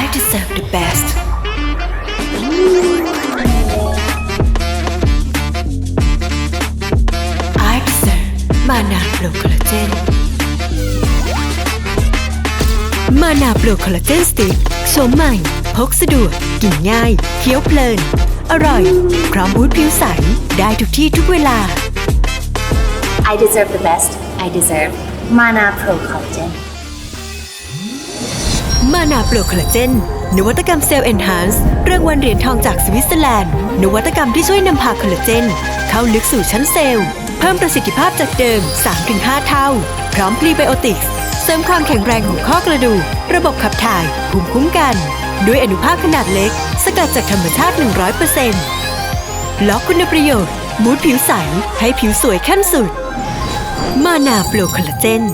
I deserve the best I deserve มานาโปรคอลลาเจน มานาโปรคอลลาเจนสติกโฉมใหม่ พกสะดวก กินง่าย เคี้ยวเพลิน อร่อย พร้อมบูทผิวใส ได้ทุกที่ทุกเวลา I deserve the best. I deserve Mana Pro Collagen. มานาโปรคอลลาเจน นวัตกรรมเซลล์เอนฮานซ์รางวัลเหรียญทองจากสวิตเซอร์แลนด์ นวัตกรรมที่ช่วยนำพาคอลลาเจน เข้าลึกสู่ชั้นเซลล์ เพิ่มประสิทธิภาพจากเดิม 3-5 เท่า พร้อมพรีไบโอติกส์เสริมความแข็งแรงของข้อกระดูก ระบบขับถ่าย ภูมิคุ้มกัน ด้วยอนุภาคขนาดเล็ก สกัดจากธรรมชาติ 100%ล็อกคุณประโยชน์ มูดผิวใส ให้ผิวสวยขั้นสุด มานาโปรคอลลาเจน